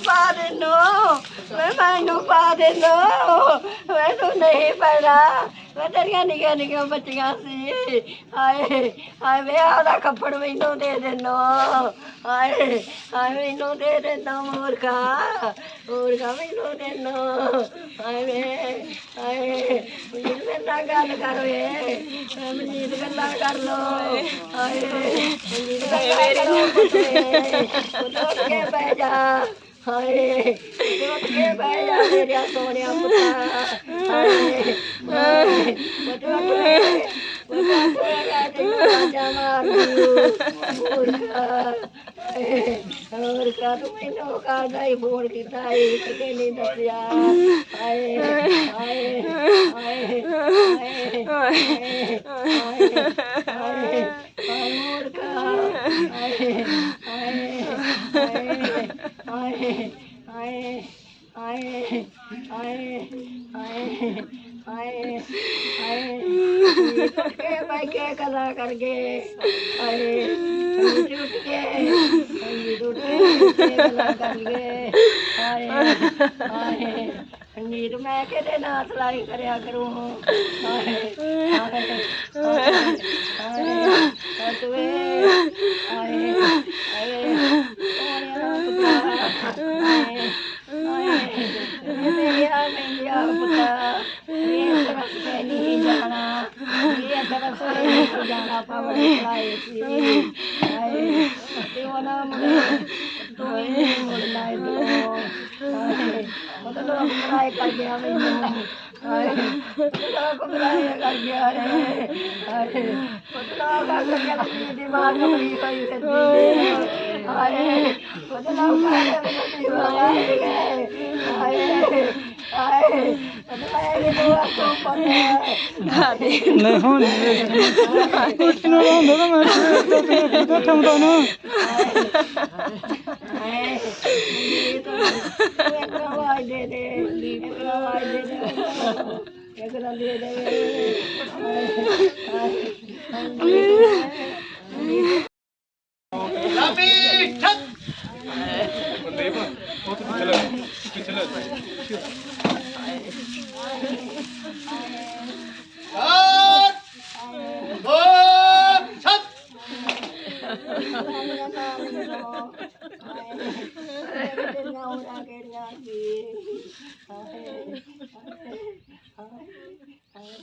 ਪਾ ਦੇ ਨੋ ਮੈਨੂੰ ਪਾ ਦੇ ਮੈਨੂੰ ਨਹੀਂ ਪੈਣਾ ਵੇ ਤੇਰੀਆਂ ਨਿੱਕੀਆਂ ਨਿੱਕੀਆਂ ਬੱਚੀਆਂ ਸੀ ਹਾਏ ਹਾਏ ਵੇ ਆਦਾ ਕੱਪੜ ਮੈਨੂੰ ਦੇ ਦੇ ਹਾਏ ਹਾਏ ਮੈਨੂੰ ਦੇ ਦੇ ਮੂਰਖਾ ਮੂਰਖਾ ਮੈਨੂੰ ਦੇ ਹਾਏ ਵੇ ਹਾਏ ਮੀਰ ਨਾਲ ਗੱਲ ਕਰੋ ਵੇ ਮੀਰ ਗੱਲਾਂ ਕਰ ਲੋ ਹਾਏ ਮੀਰ ਗੱਲਾਂ ਕਰੋ ਉੱਠ ਕੇ ਬਹਿ ਜਾ ਹਾਏ ਉੱਠੇ ਬਹਿ ਜਾ ਮੇਰਿਆ ਸੋਹਣਿਆ ਪੁੱਤਾ ਹਾਏ ਹਾਏ ਹੋਰ ਕਾ ਤੂੰ ਮੈਨੂੰ ਕਾਦਾ ਹੀ ਫੋਨ ਕੀਤਾ ਹੈ ਕਿਤੇ ਨਹੀਂ ਦੱਸਿਆ ਹਾਏ ਹਾਏ ਹਾਏ ਹਾਏ ਹਾਏ ਹਾਏ ਹੋਰ ਕਾ ਹਾਏ ਹਾਏ ਹਾਏ ਹਾਏ ਹਾਏ ਹਾਏ ਹਾਏ ਹਾਏ ਟੁੱਟ ਕੇ ਬੈ ਕੇ ਕਲਾ ਕਰ ਗਏ ਹਾਏ ਟੁੱਟ ਕੇ ਹਾਏ ਟੁੱਟ ਕੇ ਕਲਾ ਕਰ ਗਏ ਹਾਏ ਹਾਏ ਨੀਰ ਮੈਂ ਕਿਹਦੇ ਨਾਲ ਸਲਾਈ ਕਰਿਆ ਕਰੂੰ ਹਾਏ ਹਾਏ ਹਾਏ ਹਾਏ ਯਾਰ ਪੁੱਤ ਇਹ ਤਾਂ ਬਸ ਨਹੀਂ ਜਾਣਾ ਇਹ ਤਾਂ ਬਸ ਨਹੀਂ ਜਾਣਾ ਪਾਵਰ ਲਾਈ ਸੀ ਹਾਏ ਤੇ ਉਹ ਨਾ ਤੋਏ ਮੁੰਡਾ ਦੋ ਹਾਏ ਮਤਲਬ ਨਾ ਬੁਲਾਏ ਕਰ ਗਿਆ ਮੈਨੂੰ ਹਾਏ ਨਾ ਬੁਲਾਏ ਕਰ ਗਿਆ ਹਾਏ ਹਾਏ ਮਤਲਬ ਨਾ ਕਰ ਗਿਆ ਮੇਰੀ ਦਿਮਾਗ ਬੜੀ ਪਈ ਸੀ ਹਾਏ ਮਤਲਬ ਨਾ ਕਰ ਗਿਆ ਮੇਰੀ ਦਿਮਾਗ ਹਾਏ Ai, não é ele, não é a sopa, não é. Não, não, não, não, não, não, não, não, não, não, não, não, não, não, não, não, não,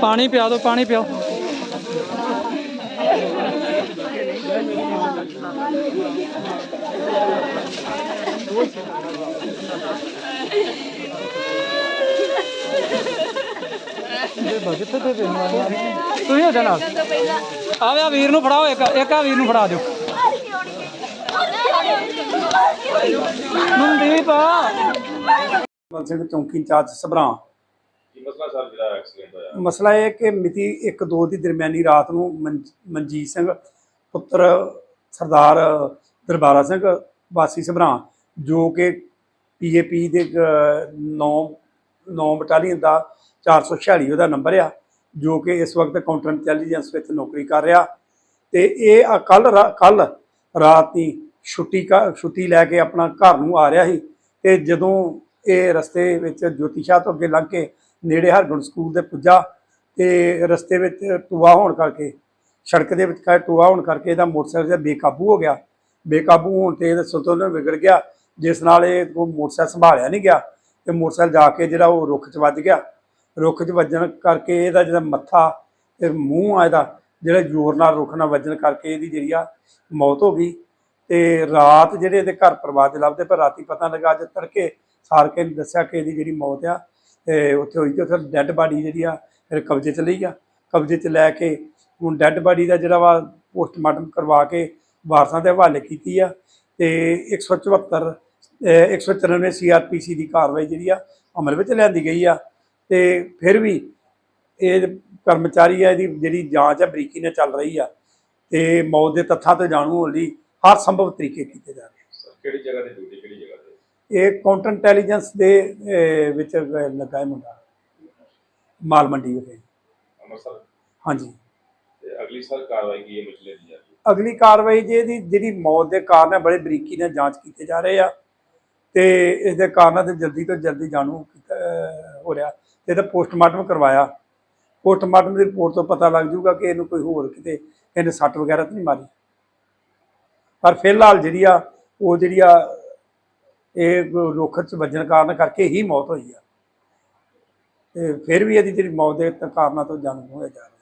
ਪਾਣੀ ਪਿਆ ਦਿਓ ਪਾਣੀ ਪਿਓ। ਬਜਟ ਤੇ ਦੇ ਤੁਸੀਂ ਹੋ ਜਾਣਾ। ਆਵੇ ਆ ਵੀਰ ਨੂੰ ਫੜਾਓ ਇੱਕ ਇੱਕ ਆ ਵੀਰ ਨੂੰ ਫੜਾ ਦਿਓ। ਮਨਦੀਪ ਮਨ ਸਿੰਘ ਚੌਂਕੀ ਇੰਚਾਰਜ ਸਭਰਾਂ। ਮਸਲਾ ਸਰ ਜਿਹੜਾ ਐਕਸੀਡੈਂਟ ਹੋਇਆ? ਮਸਲਾ ਇਹ ਕਿ ਮਿਤੀ 1-2 ਦੀ ਦਰਮਿਆਨੀ ਰਾਤ ਨੂੰ ਮਨ- ਮਨਜੀਤ ਸਿੰਘ, ਪੁੱਤਰ ਸਰਦਾਰ ਦਰਬਾਰਾ ਸਿੰਘ, ਵਾਸੀ ਸਭਰਾਂ, ਜੋ ਕਿ ਪੀਏਪੀ ਦੇ 9 9 ਬਟਾਲੀਅਨ ਦਾ 446 ਉਹਦਾ ਨੰਬਰ ਆ, ਜੋ ਕਿ ਇਸ ਵਕਤ ਕਾਊਂਟਰ ਇੰਟੈਲੀਜੈਂਸ ਵਿੱਚ ਨੌਕਰੀ ਕਰ ਰਿਹਾ। ਤੇ ਇਹ ਕੱਲ ਕੱਲ ਰਾਤ ਦੀ ਛੁੱਟੀ ਕਾ, ਛੁੱਟੀ ਲੈ ਕੇ ਆਪਣਾ ਘਰ ਨੂੰ ਆ ਰਿਹਾ ਸੀ। ਤੇ ਜਦੋਂ ਇਹ ਰਸਤੇ ਵਿੱਚ ਜੋਤੀ ਸ਼ਾਹ ਤੋਂ ਅੱਗੇ ਲੰਘ ਕੇ ਨੇੜੇ ਹਰਗੁਣ ਸਕੂਲ ਦੇ ਪੁੱਜਾ ਤੇ ਰਸਤੇ ਵਿੱਚ ਟੂਆ ਹੋਣ ਕਰਕੇ, ਸੜਕ ਦੇ ਵਿਚਕਾਰ ਟੂਆ ਹੋਣ ਕਰਕੇ ਇਹਦਾ ਮੋਟਰਸਾਈਕਲ ਜਿਹੜਾ ਬੇਕਾਬੂ ਹੋ ਗਿਆ। ਬੇਕਾਬੂ ਹੋਣ ਤੇ ਇਹਦਾ ਸੰਤੁਲਨ ਵਿਗੜ ਗਿਆ। ਜਿਸ ਨਾਲ ਇਹ ਉਹ ਮੋਟਰਸਾਈਕਲ ਸੰਭਾਲਿਆ ਨਹੀਂ ਗਿਆ ਤੇ ਮੋਟਰਸਾਈਕਲ ਜਾ ਕੇ ਜਿਹੜਾ ਉਹ ਰੁੱਖ 'ਚ ਵੱਜ ਗਿਆ। ਰੁੱਖ 'ਚ ਵੱਜਣ ਕਰਕੇ ਇਹਦਾ ਜਿਹੜਾ ਮੱਥਾ ਤੇ ਮੂੰਹ ਆ ਇਹਦਾ, ਜਿਹੜਾ ਜ਼ੋਰ ਨਾਲ ਰੁੱਖ ਨਾਲ ਵੱਜਣ ਕਰਕੇ ਇਹਦੀ ਜਿਹੜੀ ਆ ਮੌਤ ਹੋ ਗਈ। ਤੇ ਰਾਤ ਜਿਹੜੇ ਇਹਦੇ ਘਰ ਪਰਿਵਾਰ ਦੇ ਲੱਭਦੇ, ਪਰ ਰਾਤੀ ਪਤਾ ਲੱਗਾ ਅੱਜ ਤੜਕੇ ਸਾਰ ਕੇ ਦੱਸਿਆ ਕਿ ਇਹਦੀ ਜਿਹੜੀ ਮੌਤ ਆ ਉੱਥੇ ਹੋਈ ਤੇ ਉੱਥੇ ਡੈੱਡ ਬਾਡੀ ਜਿਹੜੀ ਆ, ਫਿਰ ਕਬਜ਼ੇ 'ਚ ਲਈ ਆ। ਕਬਜ਼ੇ 'ਚ ਲੈ ਕੇ ਹੁਣ ਡੈੱਡ ਬਾਡੀ ਦਾ ਜਿਹੜਾ ਵਾ ਪੋਸਟਮਾਰਟਮ ਕਰਵਾ ਕੇ ਵਾਰਸਾਂ ਦੇ ਹਵਾਲੇ ਕੀਤੀ ਆ ਤੇ 174 ਅਹ 194 ਸੀਆਰਪੀਸੀ ਦੀ ਕਾਰਵਾਈ ਜਿਹੜੀ ਆ ਅਮਲ ਵਿੱਚ ਲਿਆਂਦੀ ਗਈ ਆ। ਤੇ ਫਿਰ ਵੀ ਇਹ ਕਰਮਚਾਰੀ ਆ, ਇਹਦੀ ਜਿਹੜੀ ਜਾਂਚ ਆ, ਬਰੀਕੀ ਨਾਲ ਚੱਲ ਰਹੀ ਆ। ਤੇ ਮੌਤ ਦੇ ਤੱਥਾਂ ਤੋਂ ਜਾਣੂ ਹੋਣ ਲਈ ਹਰ ਸੰਭਵ ਤਰੀਕੇ ਕੀਤੇ ਜਾ ਰਹੇ ਕਿਹੜੀ ਜਗ੍ਹਾ ਤੇ ਡਿਊਟੀ, ਕਿਹੜੀ ਜਗ੍ਹਾ ਤੇ? ਇਹ ਕਾਊਂਟਰ ਇੰਟੈਲੀਜੈਂਸ ਦੇ ਵਿੱਚ ਲੱਗਾ ਹੈ ਮੁੰਡਾ। ਮਾਲ ਮੰਡੀ ਵਿਖੇ। ਅੰਮ੍ਰਿਤਸਰ। ਹਾਂਜੀ। ਤੇ ਅਗਲੀ ਸਾਲ ਕਾਰਵਾਈ ਕੀ ਹੈ ਮੁਚਲੇ ਦੀ ਜਾ ਰਹੀ ਹੈ ਅਗਲੀ ਕਾਰਵਾਈ ਜੇ ਇਹਦੀ ਜਿਹੜੀ ਮੌਤ ਦੇ ਕਾਰਨ ਹੈ ਬੜੇ ਬਰੀਕੀ ਨਾਲ ਜਾਂਚ ਕੀਤੇ ਜਾ ਰਹੇ ਆ। ਤੇ ਇਸ ਦੇ ਕਾਰਨਾਂ ਤੇ ਜਲਦੀ ਤੋਂ ਜਲਦੀ ਜਾਣੂ ਹੋ ਰਿਹਾ। ਤੇ ਇਹਦਾ ਪੋਸਟਮਾਰਟਮ ਕਰਵਾਇਆ। ਪੋਸਟਮਾਰਟਮ ਦੀ ਰਿਪੋਰਟ ਤੋਂ ਪਤਾ ਲੱਗ ਜਾਊਗਾ ਕਿ ਇਹਨੂੰ ਕੋਈ ਹੋਰ ਕਿਤੇ ਇਹਨੇ ਸੱਟ ਵਗੈਰਾ ਤਾਂ ਨਹੀਂ ਮਾਰੀ। ਪਰ ਫਿਲਹਾਲ ਜਿਹੜੀ ਆ ਉਹ ਜਿਹੜੀ ਆ ਇਹ ਰੁੱਖ 'ਚ ਵੱਜਣ ਕਾਰਨ ਕਰਕੇ ਹੀ ਮੌਤ ਹੋਈ ਆ। ਤੇ ਫਿਰ ਵੀ ਇਹਦੀ ਜਿਹੜੀ ਮੌਤ ਦੇ ਕਾਰਨਾਂ ਤੋਂ ਜਾਣੂ ਹੋਇਆ ਜਾ ਰਿਹਾ।